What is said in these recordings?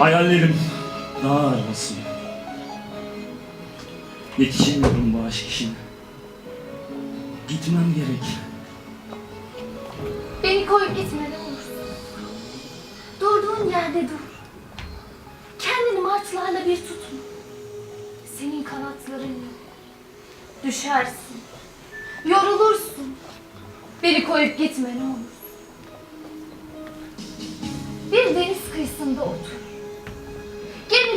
Hayallerim dağ arası. Yetişemiyorum bu aşk işine. Gitmem gerek. Beni koyup gitme ne olursun. Durduğun yerde dur. Kendini martılarla bir tutma. Senin kanatların. Düşersin. Yorulursun. Beni koyup gitme ne olur. Bir deniz kıyısında otur.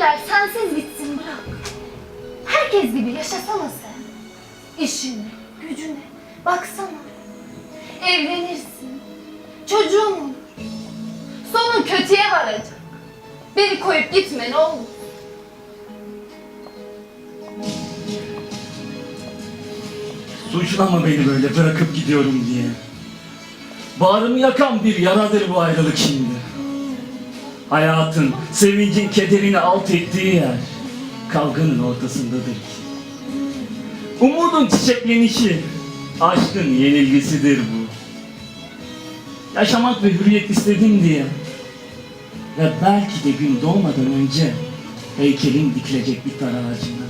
Gemiler sensiz gitsin bırak. Herkes gibi yaşasana sen. İşine, gücüne, baksana. Evlenirsin. Çocuğun. Sonun kötüye varacak. Beni koyup gitme ne olur. Suçlama beni böyle bırakıp gidiyorum diye. Bağrımı yakan bir yaradır bu ayrılık şimdi. Hayatın, sevincin kederini alt ettiği yer kavganın ortasındadır ki. Umudun çiçeklenişi, aşkın yenilgisidir bu. Yaşamak ve hürriyet istedim diye ve belki de gün doğmadan önce heykelim dikilecek bir ağacına.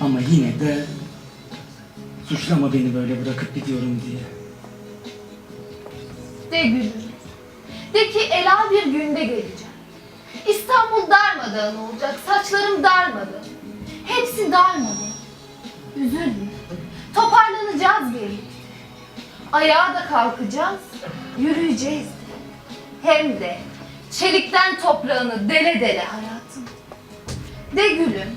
Ama yine de Suçlama beni böyle bırakıp gidiyorum diye. De gülüm. De ki ela bir günde geleceğim. İstanbul darmadağın olacak. Saçlarım darmadı. Hepsi darmadı. Üzülme. Toparlanacağız birlikte. Ayağa da kalkacağız. Yürüyeceğiz. Hem de çelikten toprağını dele dele hayatım. De gülüm.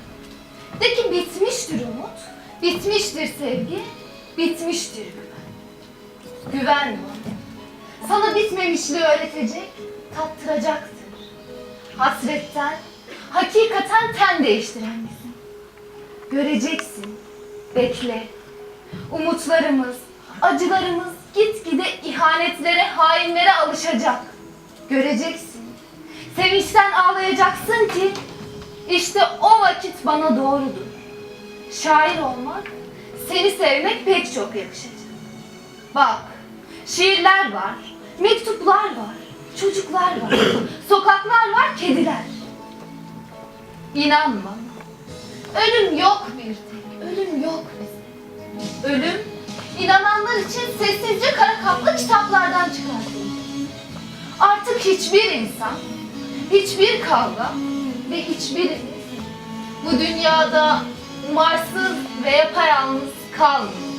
De ki bitmiştir umut. Bitmiştir sevgi. Bitmiştir güven. Güven bana. Sana bitmemişliği öğretecek, tattıracaktır. Hasretten, hakikaten ten değiştiren bizim. Göreceksin, bekle. Umutlarımız, acılarımız gitgide ihanetlere, hainlere alışacak. Göreceksin. Sevinçten ağlayacaksın ki işte o vakit bana doğrudur. Şair olmak, seni sevmek pek çok yakışacak. Bak, şiirler var, mektuplar var, çocuklar var, sokaklar var, kediler. İnan bana, ölüm yok bir tek, ölüm yok bize. Ölüm, inananlar için sessizce kara kaplı kitaplardan çıkartıldı. Artık hiçbir insan, hiçbir kavga ve hiçbirimiz bu dünyada umarsız ve yapayalnız kalmıyor.